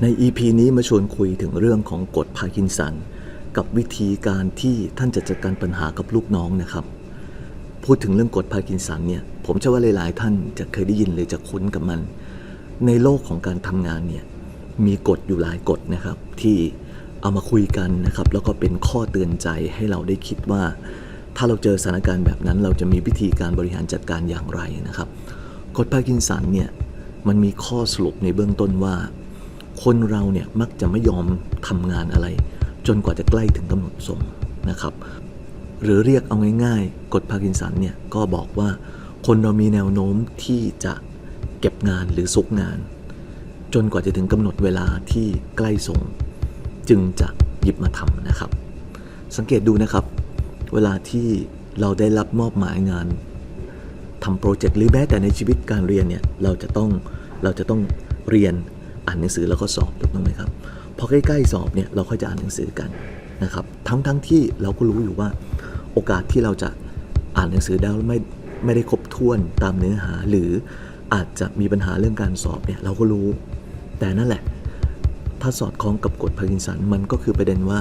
ใน EP นี้มาชวนคุยถึงเรื่องของกฎพาร์กินสัน กับวิธีการที่ท่านจะจัดการปัญหากับลูกน้องนะครับ พูดถึงเรื่องกฎพาร์กินสันเนี่ย ผมเชื่อว่าหลาย ๆ ท่านจะเคยได้ยินหรือจะคุ้นกับมัน ในโลกของการทำงานเนี่ย มีกฎอยู่หลายกฎนะครับ ที่เอามาคุยกันนะครับ แล้วก็เป็นข้อเตือนใจให้เราได้คิดว่า ถ้าเราเจอสถานการณ์แบบนั้น เราจะมีวิธีการบริหารจัดการอย่างไรนะครับกฎพาร์กินสันเนี่ยมันมีข้อสรุปในเบื้องต้นว่า คนเราเนี่ยมักจะไม่ยอมทำงานอะไร จนกว่าจะใกล้ถึงกำหนดส่งนะครับ หรือเรียกเอาง่ายๆกฎพาร์กินสันเนี่ยก็บอกว่าคนเรามีแนวโน้มที่จะเก็บงานหรือซุกงาน จนกว่าจะถึงกำหนดเวลาที่ใกล้ส่ง จึงจะหยิบมาทำนะครับ สังเกตดูนะครับ เวลาที่เราได้รับมอบหมายงานทำโปรเจกต์หรือแม้แต่ในชีวิตการเรียนเนี่ยเราจะต้องเราจะต้องเรียนอ่านหนังสือแล้วก็สอบถูกต้องไหมครับพอใกล้ๆสอบเนี่ยเราค่อยจะอ่านหนังสือกันนะครับทั้งทั้งที่เราก็รู้อยู่ว่าโอกาสที่เราจะอ่านหนังสือได้ไม่ไม่ได้ครบถ้วนตามเนื้อหา หรืออาจจะมีปัญหาเรื่องการสอบเนี่ยเราก็รู้ แต่นั่นแหละ ถ้าสอดคล้องกับกฎพาร์กินสันมันก็คือประเด็นว่า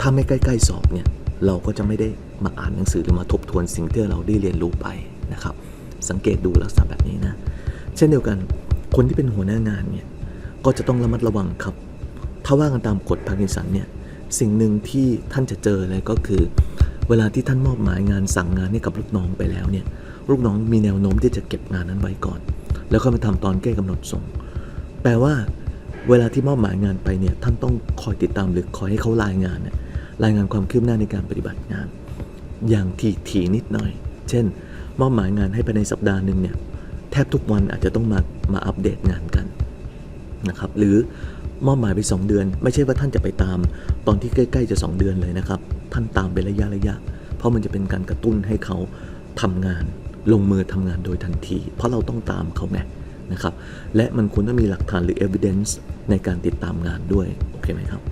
ถ้าไม่ใกล้ ๆ สอบเนี่ย เราก็จะไม่ได้มาอ่านหนังสือหรือมาทบทวนสิ่งที่เราได้เรียนรู้ไปนะครับ สังเกตดูลักษณะแบบนี้นะ เช่นเดียวกันคนที่เป็นหัวหน้างานเนี่ยก็จะต้องระมัดระวังครับ ถ้าว่ากันตามกฎพาร์กินสันเนี่ยสิ่งหนึ่งที่ท่านจะเจอเลยก็คือ เวลาที่ท่านมอบหมายงานสั่งงานให้กับลูกน้องไปแล้วเนี่ยลูกน้องมีแนวโน้มที่จะเก็บงานนั้นไว้ก่อน แล้วก็มาทำตอนใกล้กำหนดส่ง แปลว่าเวลาที่มอบหมายงานไปเนี่ยท่านต้องคอยติดตามหรือคอยให้เขารายงานเนี่ย รายงานความคืบหน้าในการปฏิบัติงาน อย่างทีทีนิดหน่อย เช่น มอบหมายงานให้ภายในสัปดาห์หนึ่งเนี่ยแทบทุกวันอาจจะต้องมามาอัปเดตงานกันนะครับหรือมอบหมายไป 2 เดือน ไม่ใช่ว่าท่านจะไปตาม ตอนที่ใกล้ ๆ จะ 2 เดือนเลยนะครับ ท่านตามเป็นระยะระยะ เพราะมันจะเป็นการกระตุ้นให้เขาทำงาน ลงมือทำงานโดยทันที เพราะเราต้องตามเขาไงนะครับ และมันควรต้องมีหลักฐานหรือ evidence ในการติดตามงานด้วย โอเคไหมครับ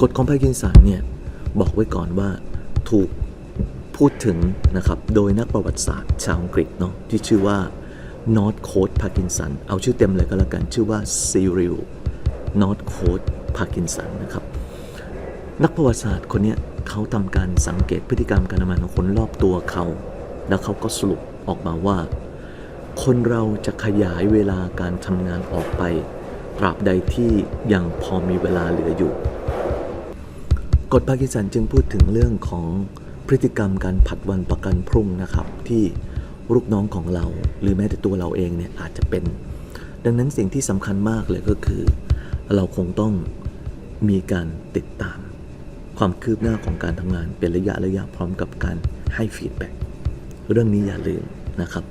กฎของพาร์กินสันเนี่ย บอกไว้ก่อนว่าถูกพูดถึงนะครับโดยนักประวัติศาสตร์ชาวอังกฤษเนาะที่ชื่อว่า North Coast Parkinson เอาชื่อเต็มเลยก็แล้วกันชื่อว่า Cyril North Coast Parkinson นะครับนักประวัติศาสตร์คนนี้เขาทำการสังเกตพฤติกรรมการทำงานของคนรอบตัวเขา แล้วเขาก็สรุปออกมาว่า คนเราจะขยายเวลาการทำงานออกไปตราบใดที่ยังพอมีเวลาเหลืออยู่ กฎพากินสันจึงพูดถึงเรื่องของพฤติกรรมการผัดวันประกันพรุ่งนะครับ ที่ลูกน้องของเรา หรือแม้แต่ตัวเราเองเนี่ยอาจจะเป็น ดังนั้นสิ่งที่สำคัญมากเลยก็คือ เราคงต้องมีการติดตาม ความคืบหน้าของการทำงานเป็นระยะระยะพร้อมกับการให้ฟีดแบ็กเรื่องนี้อย่าลืมนะครับ